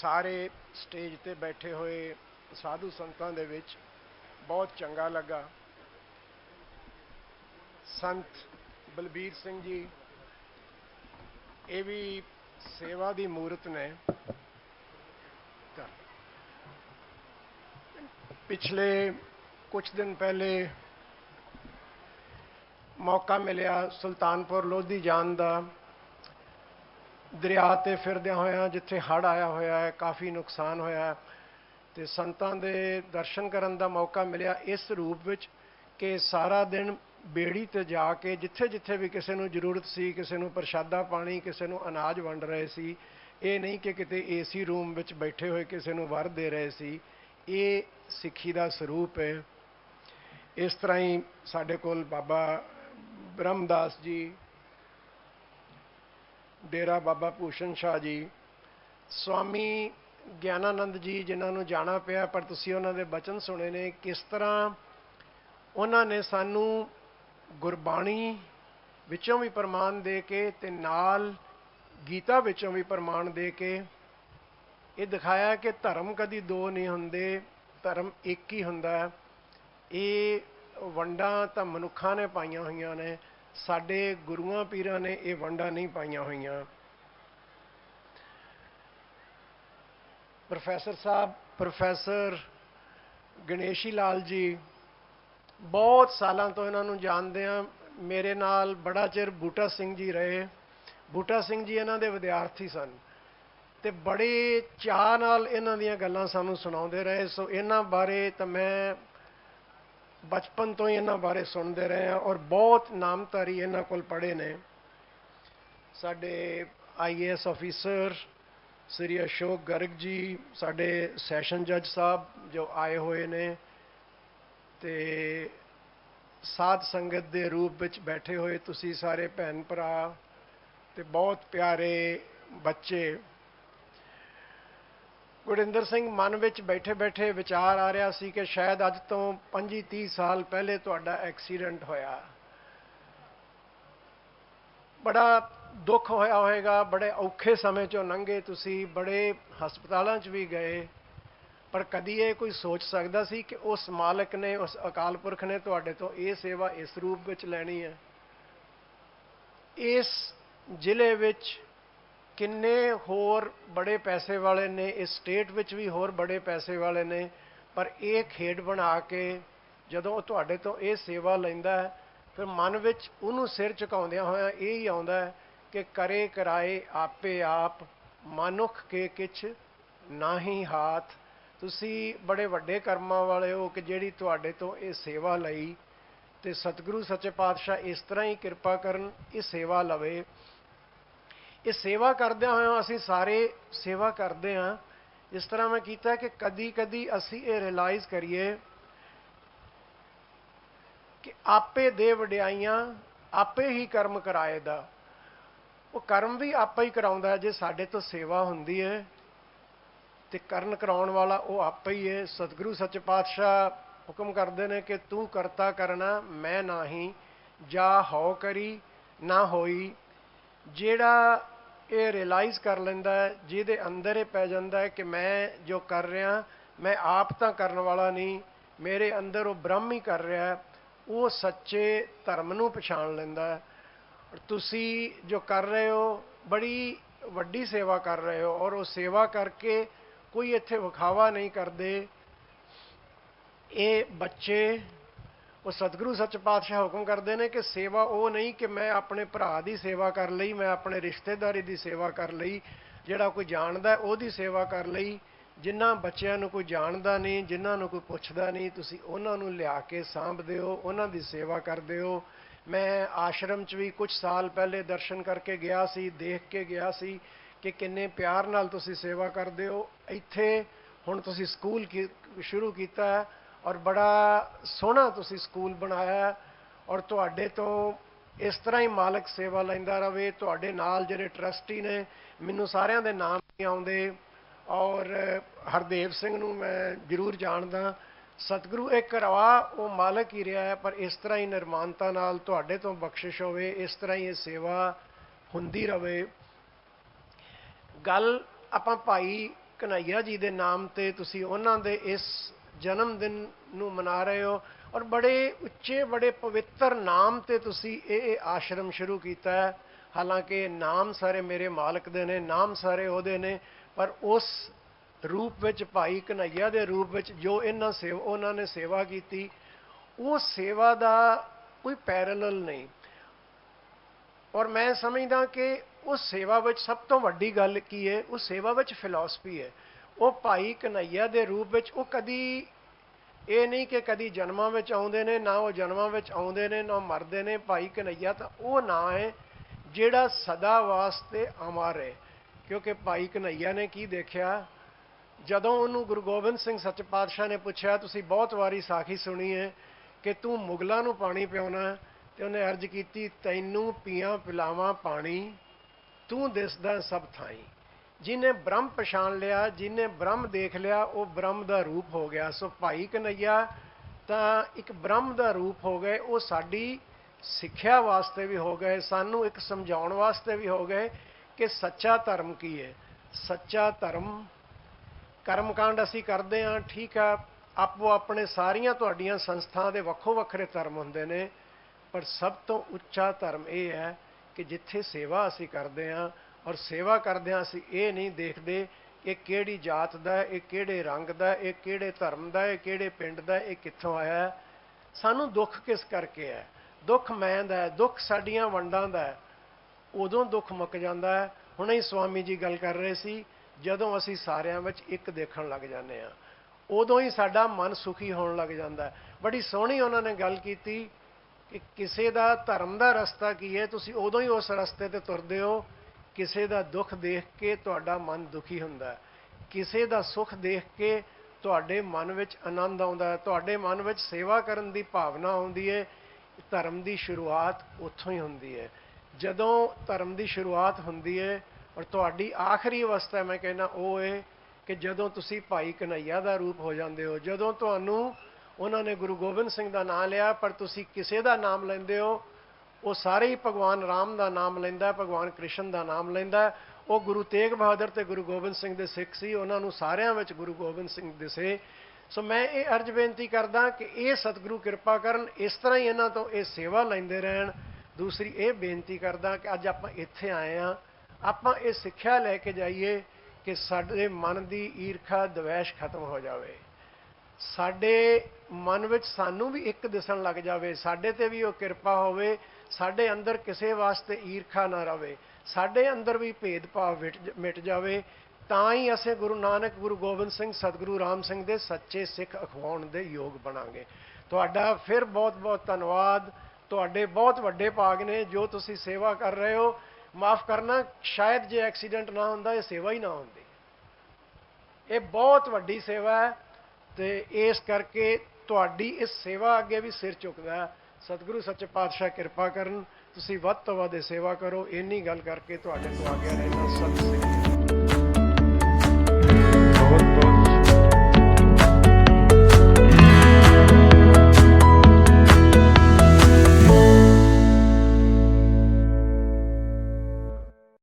ਸਾਰੇ ਸਟੇਜ ਤੇ ਬੈਠੇ ਹੋਏ ਸਾਧੂ ਸੰਤਾਂ ਦੇ ਵਿੱਚ ਬਹੁਤ ਚੰਗਾ ਲੱਗਾ। ਸੰਤ ਬਲਬੀਰ ਸਿੰਘ ਜੀ, ਇਹ ਵੀ ਸੇਵਾ ਦੀ ਮੂਰਤ ਨੇ। ਪਿਛਲੇ ਕੁਝ ਦਿਨ ਪਹਿਲੇ ਮੌਕਾ ਮਿਲਿਆ ਸੁਲਤਾਨਪੁਰ ਲੋਧੀ ਜਾਣ ਦਾ। ਦਰਿਆ ਤੇ ਫਿਰਦਿਆਂ ਹੋਇਆਂ, ਜਿੱਥੇ ਹੜ ਆਇਆ ਹੋਇਆ ਹੈ, ਕਾਫੀ ਨੁਕਸਾਨ ਹੋਇਆ ਹੈ। ਤੇ ਸੰਤਾਂ ਦੇ ਦਰਸ਼ਨ ਕਰਨ ਦਾ ਮੌਕਾ ਮਿਲਿਆ ਇਸ ਰੂਪ ਵਿੱਚ ਕਿ ਸਾਰਾ ਦਿਨ ਬੇੜੀ ਤੇ ਜਾ ਕੇ, ਜਿੱਥੇ ਜਿੱਥੇ ਵੀ ਕਿਸੇ ਨੂੰ ਜ਼ਰੂਰਤ ਸੀ, ਕਿਸੇ ਨੂੰ ਪ੍ਰਸ਼ਾਦਾ ਪਾਣੀ, ਕਿਸੇ ਨੂੰ ਅਨਾਜ ਵੰਡ ਰਹੇ ਸੀ, ਇਹ ਨਹੀਂ ਕਿ ਕਿਤੇ ਏਸੀ ਰੂਮ ਵਿੱਚ ਬੈਠੇ ਹੋਏ ਕਿਸੇ ਨੂੰ ਵਰ ਦੇ ਰਹੇ ਸੀ, ਇਹ ਸਿੱਖੀ ਦਾ ਸਰੂਪ ਹੈ। ਇਸ ਤਰ੍ਹਾਂ ਹੀ ਸਾਡੇ ਕੋਲ ਬਾਬਾ ਬ੍ਰਹਮਦਾਸ ਜੀ ਡੇਰਾ ਬਾਬਾ ਭੂਸ਼ਣ ਸ਼ਾਹ ਜੀ। ਸਵਾਮੀ ਗਿਆਨਾਨੰਦ ਜੀ ਜਿਨ੍ਹਾਂ ਨੂੰ ਜਾਣਾ ਪਿਆ, ਪਰ ਤੁਸੀਂ ਉਹਨਾਂ ਦੇ ਬਚਨ ਸੁਣੇ ਨੇ, ਕਿਸ ਤਰ੍ਹਾਂ ਉਹਨਾਂ ਨੇ ਸਾਨੂੰ ਗੁਰਬਾਣੀ ਵਿੱਚੋਂ ਵੀ ਪ੍ਰਮਾਣ ਦੇ ਕੇ ਤੇ ਨਾਲ ਗੀਤਾ ਵਿੱਚੋਂ ਵੀ ਪ੍ਰਮਾਣ ਦੇ ਕੇ ਇਹ ਦਿਖਾਇਆ ਕਿ ਧਰਮ ਕਦੀ ਦੋ ਨਹੀਂ ਹੁੰਦੇ, ਧਰਮ ਇੱਕ ਹੀ ਹੁੰਦਾ। ਇਹ ਵੰਡਾਂ ਤਾਂ ਮਨੁੱਖਾਂ ਨੇ ਪਾਈਆਂ ਹੋਈਆਂ ਨੇ। ਸਾਡੇ ਗੁਰੂਆਂ ਪੀਰਾਂ ਨੇ ਇਹ ਵੰਡਾਂ ਨਹੀਂ ਪਾਈਆਂ ਹੋਈਆਂ। ਪ੍ਰੋਫੈਸਰ ਸਾਹਿਬ, ਪ੍ਰੋਫੈਸਰ ਗਣੇਸ਼ੀ ਲਾਲ ਜੀ, ਬਹੁਤ ਸਾਲਾਂ ਤੋਂ ਇਹਨਾਂ ਨੂੰ ਜਾਣਦੇ ਆ ਮੇਰੇ ਨਾਲ ਬੜਾ ਚਿਰ ਬੂਟਾ ਸਿੰਘ ਜੀ ਰਹੇ। ਬੂਟਾ ਸਿੰਘ ਜੀ ਇਹਨਾਂ ਦੇ ਵਿਦਿਆਰਥੀ ਸਨ ਤੇ ਬੜੇ ਚਾਹ ਨਾਲ ਇਹਨਾਂ ਦੀਆਂ ਗੱਲਾਂ ਸਾਨੂੰ ਸੁਣਾਉਂਦੇ ਰਹੇ। ਸੋ ਇਹਨਾਂ ਬਾਰੇ ਤਾਂ ਮੈਂ ਬਚਪਨ ਤੋਂ ਹੀ ਇਹਨਾਂ ਬਾਰੇ ਸੁਣਦੇ ਰਹੇ ਆ ਔਰ ਬਹੁਤ ਨਾਮਧਾਰੀ ਇਹਨਾਂ ਕੋਲ ਪੜ੍ਹੇ ਨੇ। ਸਾਡੇ ਆਈਏਐਸ ਅਫੀਸਰ ਸ੍ਰੀ ਅਸ਼ੋਕ ਗਰਗ ਜੀ, ਸਾਡੇ ਸੈਸ਼ਨ ਜੱਜ ਸਾਹਿਬ ਜੋ ਆਏ ਹੋਏ ਨੇ ਤੇ ਸਾਧ ਸੰਗਤ ਦੇ ਰੂਪ ਵਿੱਚ ਬੈਠੇ ਹੋਏ ਤੁਸੀਂ ਸਾਰੇ ਭੈਣ ਭਰਾ ਤੇ ਬਹੁਤ ਪਿਆਰੇ ਬੱਚੇ ਗੁਰਿੰਦਰ ਸਿੰਘ, ਮਨ ਵਿੱਚ ਬੈਠੇ ਬੈਠੇ ਵਿਚਾਰ ਆ ਰਿਹਾ ਸੀ ਕਿ ਸ਼ਾਇਦ ਅੱਜ ਤੋਂ 25 30 ਸਾਲ ਪਹਿਲੇ ਤੁਹਾਡਾ ਐਕਸੀਡੈਂਟ ਹੋਇਆ। ਬੜਾ ਦੁੱਖ ਹੋਇਆ ਹੋਵੇਗਾ, ਬੜੇ ਔਖੇ ਸਮੇਂ ਚੋਂ ਲੰਘੇ ਤੁਸੀਂ, ਬੜੇ ਹਸਪਤਾਲਾਂ 'ਚ ਵੀ ਗਏ। ਪਰ ਕਦੀ ਇਹ ਕੋਈ ਸੋਚ ਸਕਦਾ ਸੀ ਕਿ ਉਸ ਮਾਲਕ ਨੇ, ਉਸ ਅਕਾਲ ਪੁਰਖ ਨੇ ਤੁਹਾਡੇ ਤੋਂ ਇਹ ਸੇਵਾ ਇਸ ਰੂਪ ਵਿੱਚ ਲੈਣੀ ਹੈ? ਇਸ ਜ਼ਿਲ੍ਹੇ ਵਿੱਚ ਕਿੰਨੇ ਹੋਰ ਬੜੇ ਪੈਸੇ ਵਾਲੇ ਨੇ, ਇਸ ਸਟੇਟ ਵਿੱਚ ਵੀ ਹੋਰ ਬੜੇ ਪੈਸੇ ਵਾਲੇ ਨੇ, ਪਰ ਇਹ ਖੇਡ ਬਣਾ ਕੇ ਜਦੋਂ ਉਹ ਤੁਹਾਡੇ ਤੋਂ ਇਹ ਸੇਵਾ ਲੈਂਦਾ ਹੈ, ਫਿਰ ਮਨ ਵਿੱਚ ਉਹਨੂੰ ਸਿਰ ਝੁਕਾਉਂਦਿਆਂ ਹੋਇਆਂ ਇਹ ਹੀ ਆਉਂਦਾ ਹੈ ਕਿ ਕਰੇ ਕਰਾਏ ਆਪੇ ਆਪ, ਮਨੁੱਖ ਕੇ ਕਿਛ ਨਾਹੀ ਹਾਥ। ਤੁਸੀਂ ਬੜੇ ਵੱਡੇ ਕਰਮਾਂ ਵਾਲੇ ਹੋ ਕਿ ਜਿਹੜੀ ਤੁਹਾਡੇ ਤੋਂ ਇਹ ਸੇਵਾ ਲਈ, ਤੇ ਸਤਿਗੁਰੂ ਸੱਚੇ ਪਾਤਸ਼ਾਹ ਇਸ ਤਰ੍ਹਾਂ ਹੀ ਕਿਰਪਾ ਕਰਨ, ਇਹ ਸੇਵਾ ਲਵੇ। ਇਹ ਸੇਵਾ ਕਰਦਿਆਂ ਹੋਇਆਂ ਅਸੀਂ ਸਾਰੇ ਸੇਵਾ ਕਰਦੇ ਹਾਂ। ਇਸ ਤਰ੍ਹਾਂ ਮੈਂ ਕੀਤਾ ਕਿ ਕਦੀ ਕਦੀ ਅਸੀਂ ਇਹ ਰਿਅਲਾਈਜ਼ ਕਰੀਏ ਕਿ ਆਪੇ ਦੇ ਵਡਿਆਈਆਂ ਆਪੇ ਹੀ ਕਰਮ ਕਰਾਏ ਦਾ। ਉਹ ਕਰਮ ਵੀ ਆਪੇ ਹੀ ਕਰਾਉਂਦਾ ਜੇ ਸਾਡੇ ਤੋਂ ਸੇਵਾ ਹੁੰਦੀ ਹੈ, ਤੇ ਕਰਨ ਕਰਾਉਣ ਵਾਲਾ ਉਹ ਆਪੇ ਹੀ ਹੈ। ਸਤਿਗੁਰੂ ਸੱਚ ਪਾਤਸ਼ਾਹ ਹੁਕਮ ਕਰਦੇ ਨੇ ਕਿ ਤੂੰ ਕਰਤਾ ਕਰਨਾ, ਮੈਂ ਨਹੀਂ, ਜਾ ਹੋ ਕਰੀ, ਨਾ ਹੋਈ। ਜਿਹੜਾ ਇਹ ਰਿਅਲਾਈਜ਼ ਕਰ ਲੈਂਦਾ ਹੈ, ਜਿਹਦੇ ਅੰਦਰ ਇਹ ਪੈ ਜਾਂਦਾ ਹੈ ਕਿ ਮੈਂ ਜੋ ਕਰ ਰਿਹਾ, ਮੈਂ ਆਪ ਤਾਂ ਕਰਨ ਵਾਲਾ ਨਹੀਂ, ਮੇਰੇ ਅੰਦਰ ਉਹ ਬ੍ਰਹਮ ਹੀ ਕਰ ਰਿਹਾ ਹੈ, ਉਹ ਸੱਚੇ ਧਰਮ ਨੂੰ ਪਛਾਣ ਲੈਂਦਾ ਹੈ। ਤੁਸੀਂ ਜੋ ਕਰ ਰਹੇ ਹੋ, ਬੜੀ ਵੱਡੀ ਸੇਵਾ ਕਰ ਰਹੇ ਹੋ ਔਰ ਉਹ ਸੇਵਾ ਕਰਕੇ ਕੋਈ ਇੱਥੇ ਵਿਖਾਵਾ ਨਹੀਂ ਕਰਦੇ। ਇਹ ਬੱਚੇ ਉਹ ਸਤਿਗੁਰੂ ਸੱਚ ਪਾਤਸ਼ਾਹ ਹੁਕਮ ਕਰਦੇ ਨੇ ਕਿ ਸੇਵਾ ਉਹ ਨਹੀਂ ਕਿ ਮੈਂ ਆਪਣੇ ਭਰਾ ਦੀ ਸੇਵਾ ਕਰ ਲਈ, ਮੈਂ ਆਪਣੇ ਰਿਸ਼ਤੇਦਾਰੀ ਦੀ ਸੇਵਾ ਕਰ ਲਈ, ਜਿਹੜਾ ਕੋਈ ਜਾਣਦਾ ਉਹਦੀ ਸੇਵਾ ਕਰ ਲਈ। ਜਿਨ੍ਹਾਂ ਬੱਚਿਆਂ ਨੂੰ ਕੋਈ ਜਾਣਦਾ ਨਹੀਂ, ਜਿਨ੍ਹਾਂ ਨੂੰ ਕੋਈ ਪੁੱਛਦਾ ਨਹੀਂ, ਤੁਸੀਂ ਉਹਨਾਂ ਨੂੰ ਲਿਆ ਕੇ ਸਾਂਭਦੇ ਹੋ, ਉਹਨਾਂ ਦੀ ਸੇਵਾ ਕਰਦੇ ਹੋ। ਮੈਂ ਆਸ਼ਰਮ 'ਚ ਵੀ ਕੁਝ ਸਾਲ ਪਹਿਲੇ ਦਰਸ਼ਨ ਕਰਕੇ ਗਿਆ ਸੀ, ਦੇਖ ਕੇ ਗਿਆ ਸੀ ਕਿ ਕਿੰਨੇ ਪਿਆਰ ਨਾਲ ਤੁਸੀਂ ਸੇਵਾ ਕਰਦੇ ਹੋ। ਇੱਥੇ ਹੁਣ ਤੁਸੀਂ ਸਕੂਲ ਸ਼ੁਰੂ ਕੀਤਾ ਹੈ ਔਰ ਬੜਾ ਸੋਹਣਾ ਤੁਸੀਂ ਸਕੂਲ ਬਣਾਇਆ ਔਰ ਤੁਹਾਡੇ ਤੋਂ ਇਸ ਤਰ੍ਹਾਂ ਹੀ ਮਾਲਕ ਸੇਵਾ ਲੈਂਦਾ ਰਵੇ, ਤੁਹਾਡੇ ਨਾਲ ਜਿਹੜੇ ਟਰਸਟੀ ਨੇ, ਮੈਨੂੰ ਸਾਰਿਆਂ ਦੇ ਨਾਮ ਨਹੀਂ ਆਉਂਦੇ। ਔਰ ਹਰਦੇਵ ਸਿੰਘ ਨੂੰ ਮੈਂ ਜ਼ਰੂਰ ਜਾਣਦਾ। ਸਤਿਗੁਰੂ, ਇਹ ਕਰਵਾ ਉਹ ਮਾਲਕ ਹੀ ਰਿਹਾ ਹੈ, ਪਰ ਇਸ ਤਰ੍ਹਾਂ ਹੀ ਨਿਰਮਾਨਤਾ ਨਾਲ ਤੁਹਾਡੇ ਤੋਂ ਬਖਸ਼ਿਸ਼ ਹੋਵੇ, ਇਸ ਤਰ੍ਹਾਂ ਹੀ ਇਹ ਸੇਵਾ ਹੁੰਦੀ ਰਵੇ। ਗੱਲ ਆਪਾਂ ਭਾਈ ਕਨਈਆ ਜੀ ਦੇ ਨਾਮ ਤੇ, ਤੁਸੀਂ ਉਹਨਾਂ ਦੇ ਇਸ ਜਨਮ ਦਿਨ ਨੂੰ ਮਨਾ ਰਹੇ ਹੋ ਔਰ ਬੜੇ ਉੱਚੇ, ਬੜੇ ਪਵਿੱਤਰ ਨਾਮ ਤੇ ਤੁਸੀਂ ਇਹ ਇਹ ਆਸ਼ਰਮ ਸ਼ੁਰੂ ਕੀਤਾ ਹੈ। ਹਾਲਾਂਕਿ ਨਾਮ ਸਾਰੇ ਮੇਰੇ ਮਾਲਕ ਦੇ ਨੇ, ਨਾਮ ਸਾਰੇ ਉਹਦੇ ਨੇ, ਪਰ ਉਸ ਰੂਪ ਵਿੱਚ, ਭਾਈ ਕਨਈਆ ਦੇ ਰੂਪ ਵਿੱਚ ਜੋ ਇਹਨਾਂ ਸੇਵਾ, ਉਹਨਾਂ ਨੇ ਸੇਵਾ ਕੀਤੀ, ਉਹ ਸੇਵਾ ਦਾ ਕੋਈ ਪੈਰਲਲ ਨਹੀਂ। ਔਰ ਮੈਂ ਸਮਝਦਾ ਕਿ ਉਸ ਸੇਵਾ ਵਿੱਚ ਸਭ ਤੋਂ ਵੱਡੀ ਗੱਲ ਕੀ ਹੈ? ਉਸ ਸੇਵਾ ਵਿੱਚ ਫਿਲਾਸਫੀ ਹੈ। ਉਹ ਭਾਈ ਕਨਈਆ ਦੇ ਰੂਪ ਵਿੱਚ ਉਹ ਕਦੀ ਇਹ ਨਹੀਂ ਕਿ ਕਦੀ ਜਨਮਾਂ ਵਿੱਚ ਆਉਂਦੇ ਨੇ, ਨਾ ਉਹ ਜਨਮਾਂ ਵਿੱਚ ਆਉਂਦੇ ਨੇ, ਨਾ ਮਰਦੇ ਨੇ। ਭਾਈ ਕਨਈਆ ਤਾਂ ਉਹ ਨਾਂ ਹੈ ਜਿਹੜਾ ਸਦਾ ਵਾਸਤੇ ਅਮਰ ਹੈ। ਕਿਉਂਕਿ ਭਾਈ ਕਨਈਆ ਨੇ ਕੀ ਦੇਖਿਆ? ਜਦੋਂ ਉਹਨੂੰ ਗੁਰੂ ਗੋਬਿੰਦ ਸਿੰਘ ਸੱਚ ਪਾਤਸ਼ਾਹ ਨੇ ਪੁੱਛਿਆ, ਤੁਸੀਂ ਬਹੁਤ ਵਾਰੀ ਸਾਖੀ ਸੁਣੀ ਹੈ ਕਿ ਤੂੰ ਮੁਗਲਾਂ ਨੂੰ ਪਾਣੀ ਪਿਆਉਣਾ ਤੇ ਉਹਨੇ ਅਰਜ਼ ਕੀਤੀ, ਤੈਨੂੰ ਪੀਆਂ ਪਿਲਾਵਾਂ ਪਾਣੀ, ਤੂੰ ਦਿਸਦਾ ਸਭ ਥਾਈ। ਜਿਹਨੇ ਬ੍ਰਹਮ ਪਛਾਣ ਲਿਆ ਜਿਹਨੇ ਬ੍ਰਹਮ ਦੇਖ ਲਿਆ, ਉਹ ਬ੍ਰਹਮ ਦਾ ਰੂਪ ਹੋ ਗਿਆ। ਸੋ ਭਾਈ ਕਨਈਆ, ਤਾਂ ਇੱਕ ਬ੍ਰਹਮ ਦਾ ਰੂਪ ਹੋ ਗਏ, ਉਹ ਸਾਡੀ ਸਿੱਖਿਆ ਵਾਸਤੇ ਵੀ ਹੋ ਗਏ, ਸਾਨੂੰ ਇੱਕ ਸਮਝਾਉਣ ਵਾਸਤੇ ਵੀ ਹੋ ਗਏ ਕਿ ਸੱਚਾ ਧਰਮ ਕੀ ਹੈ। ਸੱਚਾ ਧਰਮ, ਕਰਮਕਾਂਡ ਅਸੀਂ ਕਰਦੇ ਹਾਂ, ਠੀਕ ਆ, ਆਪੋ ਆਪਣੇ ਸਾਰੀਆਂ ਤੁਹਾਡੀਆਂ ਸੰਸਥਾਵਾਂ ਦੇ ਵੱਖੋ ਵੱਖਰੇ ਧਰਮ ਹੁੰਦੇ ਨੇ, ਪਰ ਸਭ ਤੋਂ ਉੱਚਾ ਧਰਮ ਇਹ ਹੈ ਕਿ ਜਿੱਥੇ ਸੇਵਾ ਅਸੀਂ ਕਰਦੇ ਹਾਂ ਔਰ ਸੇਵਾ ਕਰਦਿਆਂ ਅਸੀਂ, ਇਹ ਨਹੀਂ ਦੇਖਦੇ ਕਿ ਕਿਹੜੀ ਜਾਤ ਦਾ ਇਹ ਕਿਹੜੇ ਰੰਗ ਦਾ ਇਹ ਕਿਹੜੇ ਧਰਮ ਦਾ ਇਹ ਕਿਹੜੇ ਪਿੰਡ ਦਾ ਇਹ ਕਿੱਥੋਂ ਆਇਆ ਸਾਨੂੰ ਦੁੱਖ ਕਿਸ ਕਰਕੇ ਹੈ? ਦੁੱਖ ਮੈਂ ਦਾ ਹੈ, ਦੁੱਖ ਸਾਡੀਆਂ ਵੰਡਾਂ ਦਾ ਹੈ। ਉਦੋਂ ਦੁੱਖ ਮੁੱਕ ਜਾਂਦਾ ਹੈ। ਹੁਣੇ ਹੀ ਸਵਾਮੀ ਜੀ ਗੱਲ ਕਰ ਰਹੇ ਸੀ, ਜਦੋਂ ਅਸੀਂ ਸਾਰਿਆਂ ਵਿੱਚ ਇੱਕ ਦੇਖਣ ਲੱਗ ਜਾਂਦੇ ਆ ਉਦੋਂ ਹੀ ਸਾਡਾ ਮਨ ਸੁਖੀ ਹੋਣ ਲੱਗ ਜਾਂਦਾ ਹੈ। ਬੜੀ ਸੋਹਣੀ ਉਹਨਾਂ ਨੇ ਗੱਲ ਕੀਤੀ ਕਿ ਕਿਸੇ ਦਾ ਧਰਮ ਦਾ ਰਸਤਾ ਕੀ ਹੈ? ਤੁਸੀਂ ਉਦੋਂ ਹੀ ਉਸ ਰਸਤੇ ਤੇ ਤੁਰਦੇ ਹੋ ਕਿਸੇ ਦਾ ਦੁੱਖ ਦੇਖ ਕੇ ਤੁਹਾਡਾ ਮਨ ਦੁਖੀ ਹੁੰਦਾ ਹੈ। ਕਿਸੇ ਦਾ ਸੁੱਖ ਦੇਖ ਕੇ ਤੁਹਾਡੇ ਮਨ ਵਿੱਚ ਆਨੰਦ ਆਉਂਦਾ ਹੈ। ਤੁਹਾਡੇ ਮਨ ਵਿੱਚ ਸੇਵਾ ਕਰਨ ਦੀ ਭਾਵਨਾ ਆਉਂਦੀ ਹੈ। ਧਰਮ ਦੀ ਸ਼ੁਰੂਆਤ ਉੱਥੋਂ ਹੀ ਹੁੰਦੀ ਹੈ। ਜਦੋਂ ਧਰਮ ਦੀ ਸ਼ੁਰੂਆਤ ਹੁੰਦੀ ਹੈ ਔਰ ਤੁਹਾਡੀ ਆਖਰੀ ਅਵਸਥਾ ਮੈਂ ਕਹਿੰਦਾ ਉਹ ਹੈ ਕਿ ਜਦੋਂ ਤੁਸੀਂ ਭਾਈ ਕਨਈਆ ਦਾ ਰੂਪ ਹੋ ਜਾਂਦੇ ਹੋ, ਜਦੋਂ ਤੁਹਾਨੂੰ ਉਹਨਾਂ ਨੇ ਗੁਰੂ ਗੋਬਿੰਦ ਸਿੰਘ ਦਾ ਨਾਮ ਲਿਆ, ਪਰ ਤੁਸੀਂ ਕਿਸੇ ਦਾ ਨਾਮ ਲੈਂਦੇ ਹੋ ਉਹ ਸਾਰੇ ਹੀ ਭਗਵਾਨ ਰਾਮ ਦਾ ਨਾਮ ਲੈਂਦਾ ਭਗਵਾਨ ਕ੍ਰਿਸ਼ਨ ਦਾ ਨਾਮ ਲੈਂਦਾ ਉਹ ਗੁਰੂ ਤੇਗ ਬਹਾਦਰ ਤੇ ਗੁਰੂ ਗੋਬਿੰਦ ਸਿੰਘ ਦੇ ਸਿੱਖ ਸੀ, ਉਹਨਾਂ ਨੂੰ ਸਾਰਿਆਂ ਵਿੱਚ ਗੁਰੂ ਗੋਬਿੰਦ ਸਿੰਘ ਦਿਸੇ। ਸੋ ਮੈਂ ਇਹ ਅਰਜ ਬੇਨਤੀ ਕਰਦਾ ਕਿ ਇਹ ਸਤਿਗੁਰੂ ਕਿਰਪਾ ਕਰਨ, ਇਸ ਤਰ੍ਹਾਂ ਹੀ ਇਹਨਾਂ ਤੋਂ ਇਹ ਸੇਵਾ ਲੈਂਦੇ ਰਹਿਣ। ਦੂਸਰੀ ਇਹ ਬੇਨਤੀ ਕਰਦਾ ਕਿ ਅੱਜ ਆਪਾਂ ਇੱਥੇ ਆਏ ਆ ਆਪਾਂ ਇਹ ਸਿੱਖਿਆ ਲੈ ਕੇ ਜਾਈਏ ਕਿ ਸਾਡੇ ਮਨ ਦੀ ਈਰਖਾ, ਦਵੈਸ਼ ਖਤਮ ਹੋ ਜਾਵੇ। ਸਾਡੇ ਮਨ ਵਿੱਚ ਸਾਨੂੰ ਵੀ ਇੱਕ ਦਿਸਣ ਲੱਗ ਜਾਵੇ, ਸਾਡੇ ਤੇ ਵੀ ਉਹ ਕਿਰਪਾ ਹੋਵੇ। ਸਾਡੇ ਅੰਦਰ ਕਿਸੇ ਵਾਸਤੇ ਈਰਖਾ ਨਾ ਰਵੇ, ਸਾਡੇ ਅੰਦਰ ਵੀ ਭੇਦਭਾਵ ਮਿਟ- ਮਿਟ ਜਾਵੇ, ਤਾਂ ਹੀ ਅਸੀਂ ਗੁਰੂ ਨਾਨਕ, ਗੁਰੂ ਗੋਬਿੰਦ ਸਿੰਘ, ਸਤਿਗੁਰੂ ਰਾਮ ਸਿੰਘ ਦੇ ਸੱਚੇ ਸਿੱਖ ਅਖਵਾਉਣ ਦੇ ਯੋਗ ਬਣਾਂਗੇ। ਤੁਹਾਡਾ ਫਿਰ ਬਹੁਤ-ਬਹੁਤ ਧੰਨਵਾਦ। ਤੁਹਾਡੇ ਬਹੁਤ ਵੱਡੇ ਭਾਗ ਨੇ, ਜੋ ਤੁਸੀਂ ਸੇਵਾ ਕਰ ਰਹੇ ਹੋ। ਮਾਫ ਕਰਨਾ, ਸ਼ਾਇਦ ਜੇ ਐਕਸੀਡੈਂਟ ਨਾ ਹੁੰਦਾ, ਇਹ ਸੇਵਾ ਹੀ ਨਾ ਹੁੰਦੀ। ਇਹ ਬਹੁਤ ਵੱਡੀ ਸੇਵਾ ਹੈ ਤੇ ਇਸ ਕਰਕੇ ਤੁਹਾਡੀ ਇਸ ਸੇਵਾ ਅੱਗੇ ਵੀ ਸਿਰ ਝੁਕਦਾ ਹੈ। ਸਤਿਗੁਰੂ, ਸੱਚੇ ਪਾਤਸ਼ਾਹ, ਕਿਰਪਾ ਕਰਨ। ਤੁਸੀਂ ਵੱਧ ਤੋਂ ਵੱਧ ਸੇਵਾ ਕਰੋ। ਇੰਨੀ ਗੱਲ ਕਰਕੇ ਤੁਹਾਡੇ ਤੋਂ ਆਗਿਆ ਰਹਿਣਾ ਸਤਿ ਸ੍ਰੀ ਅਕਾਲ। ਬਹੁਤ ਬਹੁਤ